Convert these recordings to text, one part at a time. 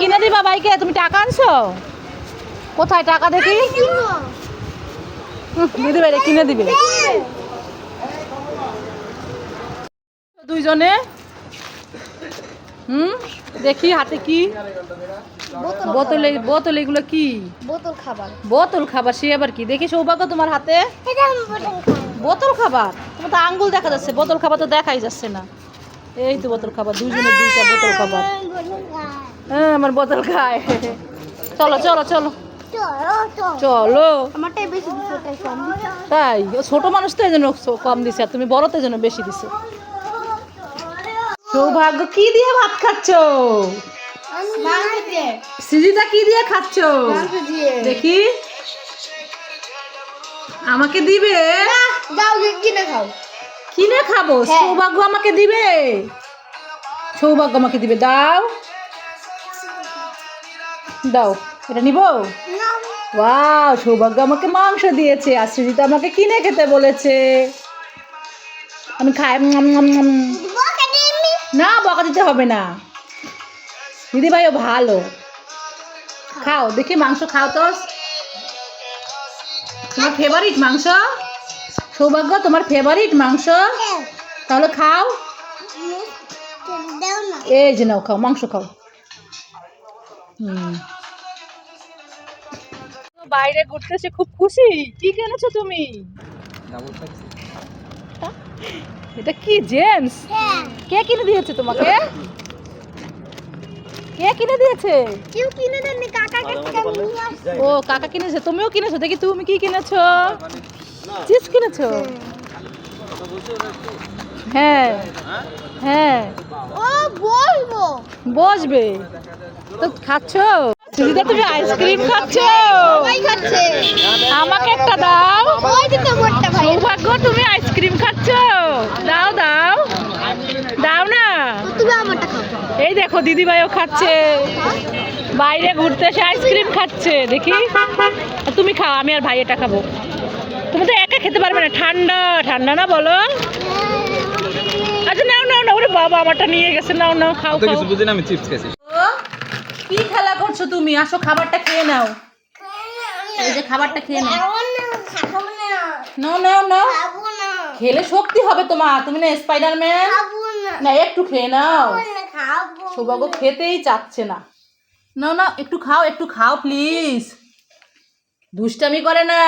কিনে দিবা বাইকে তুমি টাকা আনছো? কোথায় টাকা দেখি? দিদি ভাই কিনে দিবে দুইজনে? হুম দেখি হাতে কি। বোতল বোতল এগুলো কি? বোতল খাবার। বোতল খাবার সে আবার কি? দেখি সৌভাগ্য তোমার হাতে। বোতল বোতল খাবার? তোমার তো আঙ্গুল দেখা যাচ্ছে বোতল খাবার তো দেখাই যাচ্ছে না। এই তো বোতল খাবার দুজনের দুইটা বোতল খাবার। হ্যাঁ আমার বোতল খায়। চলো চলো চলো। চলো। তাই ছোট মানুষ তো এই জন্য কম দিছে আর তুমি বড় তো জন্য বেশি দিছে। সৌভাগ্য কি দিয়ে ভাত খাচ্ছ? সৃজিতা কি দিয়ে খাচ্ছ? দেখি। আমাকে দিবে? কিনে খাও কিনে খাব? হ্যাঁ। সৌভাগ্য আমাকে দিবে? সৌভাগ্য আমাকে দিবে। দাও। দাও এটা নিব? ওয়াও সৌভাগ্য আমাকে মাংস দিয়েছে আর সৃজিতা আমাকে কিনে খেতে বলেছে। আমি খাই। না বকা দিতে হবে না। দিদি ভাইও ভালো। খাও দেখি মাংস খাও তো। তোমার ফেভারিট মাংস? সৌভাগ্য তোমার ফেভারিট মাংস? তাহলে খাও। এই যে নাও খাও মাংস খাও। বাইরে ঘুরতে এসে খুব খুশি? কি কিনেছো তুমি? এটা কি জেন্টস কে কিনে দিয়েছে তোমাকে? কে? কিনে দিয়েছে? কেউ কিনে দেননি কাকা ও কাকা কিনেছে তুমিও কিনেছো দেখি তুমি কি কিনেছো। চিপস কিনেছো? হ্যাঁ। হ্যাঁ। ও বলব। বসবে। তো খাচ্ছ? সুজিতা তুমি আইসক্রিম খাচ্ছ? আমাকে একটা দাও। সৌভাগ্য তুমি আইসক্রিম খাচ্ছ। দাও দাও। দাও না। এই দেখো দিদি ভাইও খাচ্ছে। বাইরে ঘুরতে এসে আইসক্রিম খাচ্ছে। দেখি। তুমি খাও আমি আর ভাই এটা খাব। তুমি তো একা খেতে পারবে না। ঠান্ডা ঠান্ডা না বলো আচ্ছা নাও নাও না ওরে বাবা আমারটা নিয়ে গেছে নাও নাও খাও কিছু বুঝি না আমি চিপস খেয়েছি। কি খেলা করছ তুমি? আসো খাবারটা খেয়ে নাও। এই যে খাবারটা খেয়ে নাও। নাও নাও নাও। খেলে শক্তি হবে তোমার। তুমি না স্পাইডারম্যান না। না একটু খেয়ে নাও। সৌভাগ্য খেতেই চাচ্ছে না। নাও না একটু খাও একটু খাও প্লিজ দুষ্টামি করে না।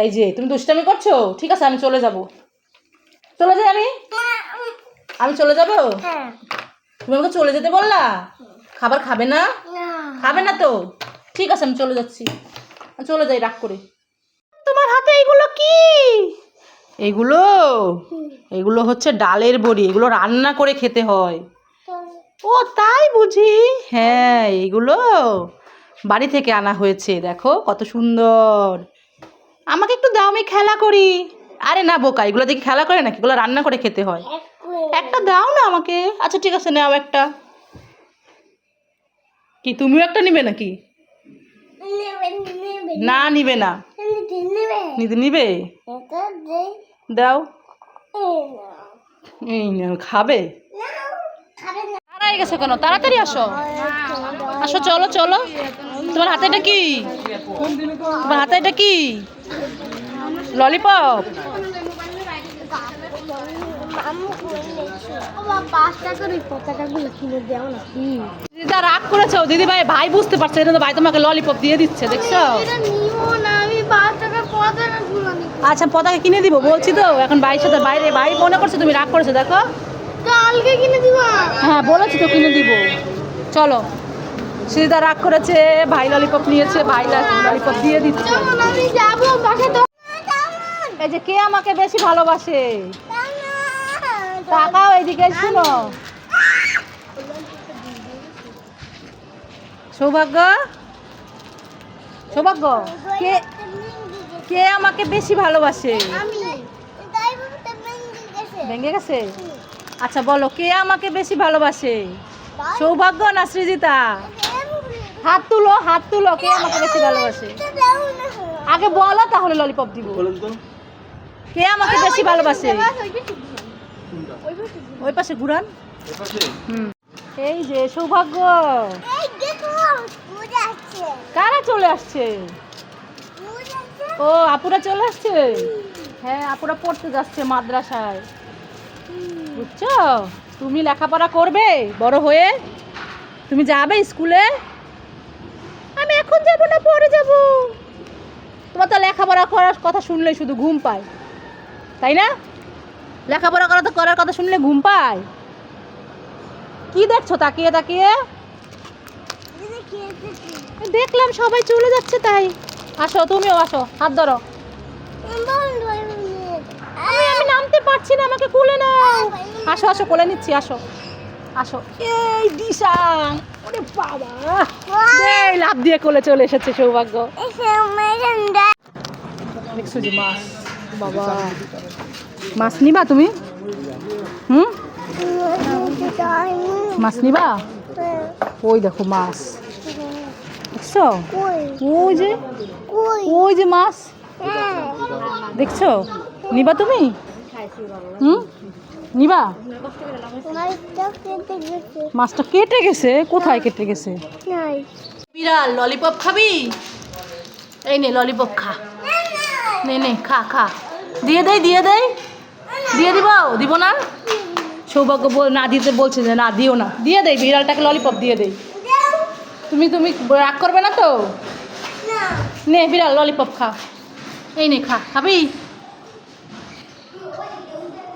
এই যে তুমি দুষ্টামি করছ? ঠিক আছে আমি চলে যাব। চলে যাই আমি? আমি চলে যাব? হ্যাঁ। তুমি আমাকে চলে যেতে বললা? খাবার খাবে না? না। খাবে না তো? ঠিক আছে আমি চলে যাচ্ছি। চলে যাই রাগ করে। তোমার হাতে এগুলো কি? এগুলো এগুলো হচ্ছে ডালের বড়ি এগুলো রান্না করে খেতে হয়। ও তাই বুঝি? হ্যাঁ এগুলো বাড়ি থেকে আনা হয়েছে দেখো কত সুন্দর। আমাকে একটু দাও আমি খেলা করি। আরে না বোকা এগুলো দেখি খেলা করে নাকি? এগুলো রান্না করে খেতে হয়। একটা দাও না আমাকে। আচ্ছা ঠিক আছে নাও একটা। কি তুমিও একটা নিবে নাকি? না নিবে না। নিতে নিবে। দাও। এই খাবে? তাড়াই গেছে কেন? তাড়াতাড়ি আসো। আসো চলো চলো। তোমার হাতে এটা কি? তোমার হাতে এটা কি? ললিপপ পাঁচ টাকার ওই পতাকাগুলো কিনে দেও না দিদা রাগ করেছ দিদি ভাই ভাই বুঝতে পারছে এটা ভাই তোমাকে ললিপপ দিয়ে দিচ্ছে, দেখছ? আচ্ছা পতাকা কিনে দিব, বলছি তো। এখন ভাইয়ের সাথে বাইরে, ভাই মনে করছে তুমি রাগ করেছ, দেখো। হ্যাঁ বলেছি তো কিনে দিব। চলো। সিদা রাগ করেছে, ভাই ললিপপ নিয়েছে, ভাই ললিপপ দিয়ে দিচ্ছে। এই যে কে আমাকে বেশি ভালোবাসে? তাকাও এইদিকে শুনো। সৌভাগ্য? সৌভাগ্য কে কে আমাকে বেশি ভালোবাসে? ভেঙে গেছে? আচ্ছা বলো কে আমাকে বেশি ভালোবাসে? সৌভাগ্য না সৃজিতা? হাত তুলো হাত তুলো কে আমাকে বেশি ভালোবাসে? আগে বলো তাহলে ললিপপ দিব। বলুন তো। কে আমাকে বেশি ভালোবাসে? ওই পাশে ঘুরান। হুম। এই যে সৌভাগ্য। কারা চলে আসছে। ও আপুরা চলে আসছে? হ্যাঁ আপুরা পড়তে যাচ্ছে মাদ্রাসায়। বুঝছ? তুমি লেখাপড়া করবে বড় হয়ে। তুমি যাবে স্কুলে? আমি এখন যাব না পরে যাব। তোমার তো লেখাপড়া করার কথা শুনলেই শুধু ঘুম পায়। তাই না? লেখাপড়া করা তো করার কথা শুনলে ঘুম পায়। কি দেখছ? তাকিয়ে তাকিয়ে। দেখলাম সবাই চলে যাচ্ছে তাই। আসো তুমিও আসো হাত ধরো। আমি আমি নামতে পারছি না আমাকে কোলে নাও। আসো আসো কোলে নিচ্ছি আসো। আসো। এই দিশাং ওরে বাবা। এই লাভ দিয়ে কোলে চলে এসেছে সৌভাগ্য। বাবা। মাছ নিবা তুমি? হুম? মাছ নিবা? ওই দেখো মাছ। দেখছ? ওই যে ওই যে মাছ। দেখছ? নিবা তুমি? হুম? নিবা? মাছটা কেটে গেছে। কোথায় কেটে গেছে? বিড়াল, ললিপপ খাবি? এই নে, ললিপপ খা। নে নে, খা খা। দিয়ে দেই দিয়ে দেই। দিয়ে দিব? দিব না? সৌভাগ্য বল না দিতে বলছে যে না, দিও না। দিয়ে দেই, বিড়ালটাকে ললিপপ দিয়ে দেই। তুমি তুমি রাগ করবে না তো? নে, বিড়াল ললিপপ খা। এই নে, খা। খাবি?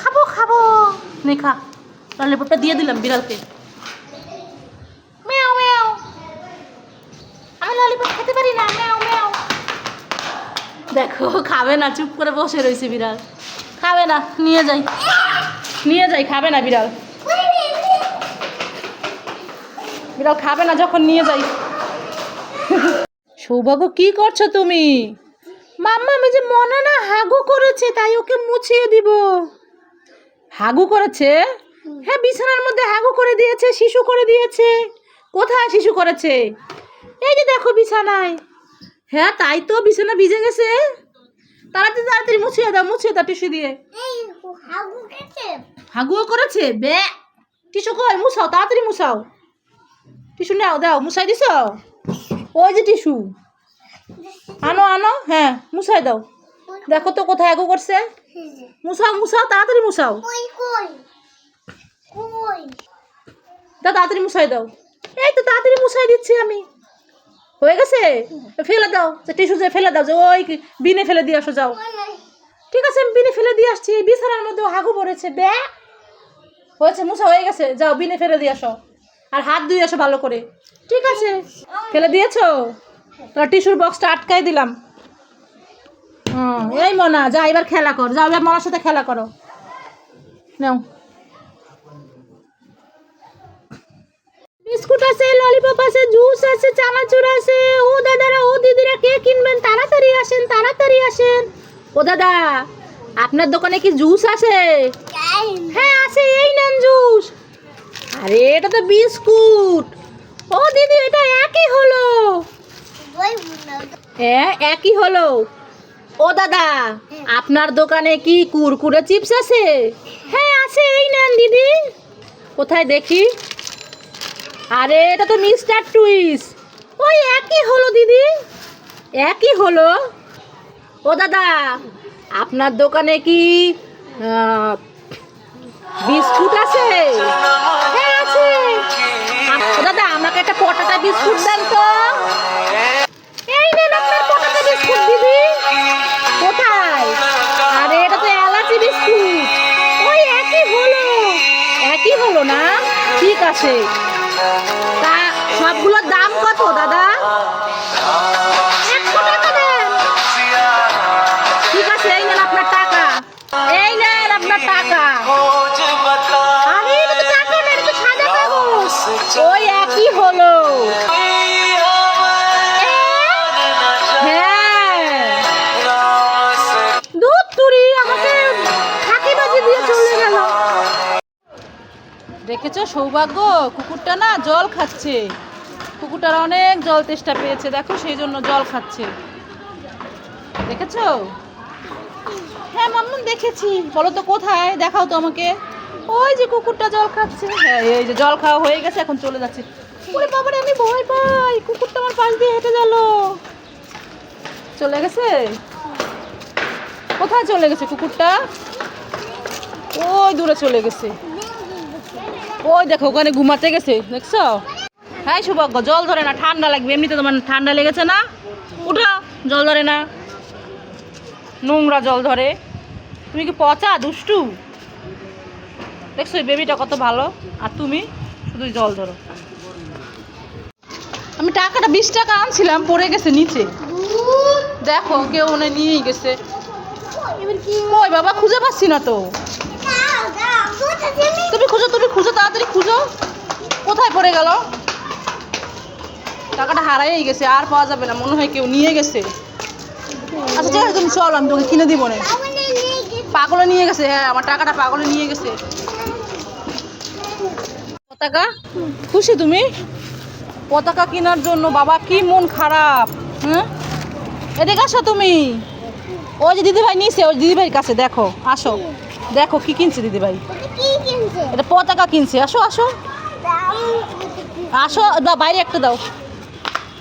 খাব খাব। নে, খা। ললিপপটা দিয়ে দিলাম বিড়ালকে। মেও মেও আমি ললিপপ খেতে পারি না। মেও মেও দেখো, খাবে না, চুপ করে বসে রয়েছে বিড়াল। খাবে না, নিয়ে যাই। নিয়ে যাই, খাবে না বিড়াল। বিড়াল খাবে না যখন নিয়ে যাই। সৌভাগ্য, কি করছ তুমি? মাম্মা, আমি যে মনে না হাগু করেছে, তাই ওকে মুছিয়ে দিব। হাগু করেছে? হ্যাঁ বিছানার মধ্যে হাগু করে দিয়েছে, শিশু করে দিয়েছে। কোথায় শিশু করেছে? এই যে দেখো বিছানায়। হ্যাঁ তাই তো, বিছানা ভিজে গেছে। তাড়াতাড়ি তাড়াতাড়ি মুছিয়ে দাও মুছিয়ে দাও টিস্যু দিয়ে। হাগুও করেছে? বে টিস্যু কই? মুছাও তাড়াতাড়ি মুছাও। টিস্যু নাও দাও মুছাই দিছ? ওই যে টিস্যু। আনো আনো হ্যাঁ মুছাই দাও। দেখো তো কোথায় আগু করছে। মুছাও মুছাও তাড়াতাড়ি মুছাও। তাড়াতাড়ি মুছাই দাও। এই তো তাড়াতাড়ি মুছাই দিচ্ছি আমি। হয়ে গেছে? ফেলে দাও যে টিস্যু যে ফেলে দাও যে ওই বিনে ফেলে দিয়ে আসো যাও। ঠিক আছে আমি বিনে ফেলে দিয়ে আসছি বিছানার মধ্যে হাগু পড়েছে বে। হয়েছে মুছা হয়ে গেছে যাও বিনে ফেলে দিয়ে আসো। আর হাত ধুয়ে আসো ভালো করে। ঠিক আছে ফেলে দিয়েছ? তাহলে টিস্যুর বক্সটা আটকাই দিলাম। এই মনা যা এবার খেলা কর যাও এবার মনার সাথে খেলা করো। নাও। বিস্কুট আছে ললিপপ আছে জুস আছে, চানাচুর আছে। ও দাদারা, ও দিদিরা কে কিনবেন? তাড়াতাড়ি আসেন তাড়াতাড়ি আসেন। ও দাদা, আপনার দোকানে কি জুস আছে? হ্যাঁ আছে, এই নেন জুস আরে, এটা তো বিস্কুট। ও দিদি, এটা একই হলো। হ্যাঁ একই হলো। ও দাদা, আপনার দোকানে কি কুরকুরে চিপস আছে? হ্যাঁ আছে, এই নেন দিদি। কোথায় দেখি? আরে, এটা তো মিস্টার টুইস ওই একই হলো, দিদি। একই হলো। ও দাদা, আপনার দোকানে কি বিস্কুট আছে? হ্যাঁ আছে। দাদা, আমাকে একটা পটাটা বিস্কুট দেন তো। এই নেন আপনার পটাটা বিস্কুট, দিদি। কোথায়? আরে, এটা তো এলাচি বিস্কুট। ওই একই হলো। একই হলো না? ঠিক আছে। দাদা। একশো টাকা দেন। ঠিক আছে, এই নেন আপনার টাকা। এই নেন আপনার টাকা। ওই একই হলো। হ্যাঁ। দেখেছ সৌভাগ্য? কুকুরটা না জল খাচ্ছে। কুকুরটার অনেক জল তেষ্টা পেয়েছে, দেখো সেই জন্য জল খাচ্ছে। দেখেছ? হ্যাঁ মাম্মু দেখেছি। বলো তো কোথায়? দেখাও তো আমাকে। ওই যে কুকুরটা জল খাচ্ছে। হ্যাঁ এই যে জল খাওয়া হয়ে গেছে, এখন চলে যাচ্ছে। ওরে আমি ভয় পাই। কুকুরটা আমার পাশ দিয়ে হেঁটে গেল। চলে গেছে? কোথায় চলে গেছে কুকুরটা? ওই দূরে চলে গেছে। ওই দেখো, ওখানে ঘুমাতে গেছে, দেখছ? হ্যাঁ সৌভাগ্য জল ধরে না, ঠান্ডা লাগবে, এমনিতে তোমার ঠান্ডা লেগেছে না। উঠো, জল ধরে না। নোংরা জল ধরে। তুমি কি পচা, দুষ্টু? দেখছ বেবিটা কত ভালো। আর তুমি? শুধু জল ধরো। আমি টাকাটা বিশ টাকা আনছিলাম, পড়ে গেছে নিচে। দেখো, কেউ মনে নিয়েই গেছে। কই বাবা, খুঁজে পাচ্ছি না তো। তুমি খুঁজো তুমি খুঁজো, তাড়াতাড়ি খুঁজো। কোথায় পড়ে গেল? টাকাটা হারাই গেছে, আর পাওয়া যাবে না, মনে হয় কেউ নিয়ে গেছে। আচ্ছা ঠিক আছে, তুমি চলো, আমি তোকে কিনে দিব না। পাগলে নিয়ে গেছে হ্যাঁ আমার টাকাটা পাগলে নিয়ে গেছে। পতাকা? খুশি তুমি? পতাকা কেনার জন্য, বাবা, কি মন খারাপ হ্যাঁ? এদিকে আসো তুমি। ওই যে দিদিভাই নিয়েছে ওই দিদিভাইয়ের কাছে, দেখো, আসো। দেখো, কি কিনছে দিদিভাই? এটা পতাকা কিনছে, আসো আসো। আসো বাইরে একটা দাও।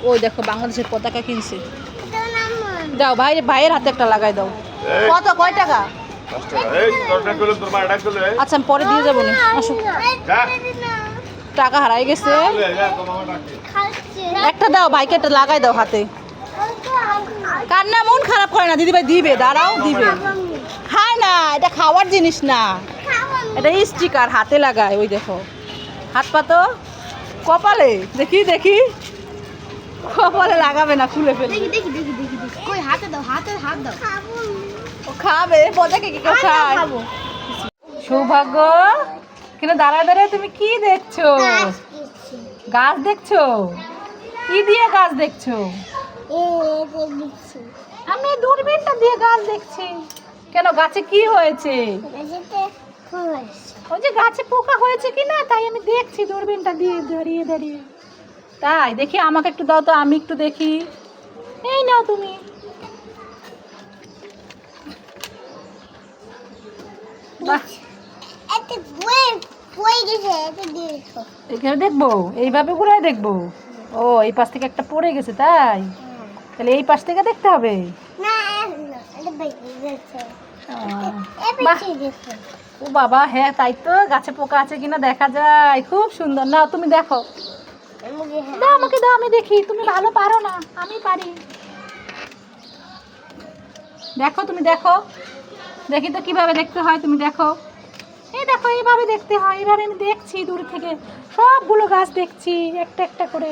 ওই দেখো বাংলাদেশের পতাকা কিনছে। দাও ভাই ভাইয়ের হাতে একটা লাগাই দাও। কত কয় টাকা? আচ্ছা আমি পরে দিয়ে যাব না। আসো। টাকা হারাই গেছে। একটা দাও বাইকে একটা লাগাই দাও হাতে। কান্না মন খারাপ করে না দিদিভাই দিবে দাঁড়াও দিবে। খায় না এটা খাওয়ার জিনিস না। এটা স্টিকার হাতে লাগায় ওই দেখো। হাত পাতো কপালে। দেখি দেখি। কপালে লাগাবে না খুলে ফেলে দেখি দেখি দেখি দেখি দেখি। কই হাতে দাও হাতে হাত দাও। খাব ও খাবে পতাকা কি খায়। খাব। সৌভাগ্য কিন্তু দাঁড়ায় দাঁড়ায় তুমি কি দেখছ? গাছ দেখছ। কি দিয়ে গাছ দেখছ? আমি দূরবীনটা দিয়ে গাছ দেখছি। কেন গাছে কি হয়েছে? ওই যে গাছে পোকা হয়েছে কি না তাই আমি দেখছি দূরবীনটা দিয়ে দাঁড়িয়ে দাঁড়িয়ে তাই? দেখি আমাকে একটু দাও তো আমি একটু দেখি। এই নাও তুমি। এখানে দেখব এইভাবে ঘুরাই দেখব। ও এই পাশ থেকে একটা পড়ে গেছে তাই? তাহলে এই পাশ থেকে দেখতে হবে? ও বাবা হ্যাঁ তাই তো গাছে পোকা আছে কিনা দেখা যায়। খুব সুন্দর। না তুমি দেখো। দাও আমাকে, দাও, আমি দেখি। তুমি ভালো পারো না, আমি পারি। দেখো, তুমি দেখো। দেখি তো কীভাবে দেখতে হয়, তুমি দেখো। এই দেখো, এইভাবে দেখতে হয়, এইভাবে আমি দেখছি দূর থেকে। সবগুলো গাছ দেখছি, একটা একটা করে।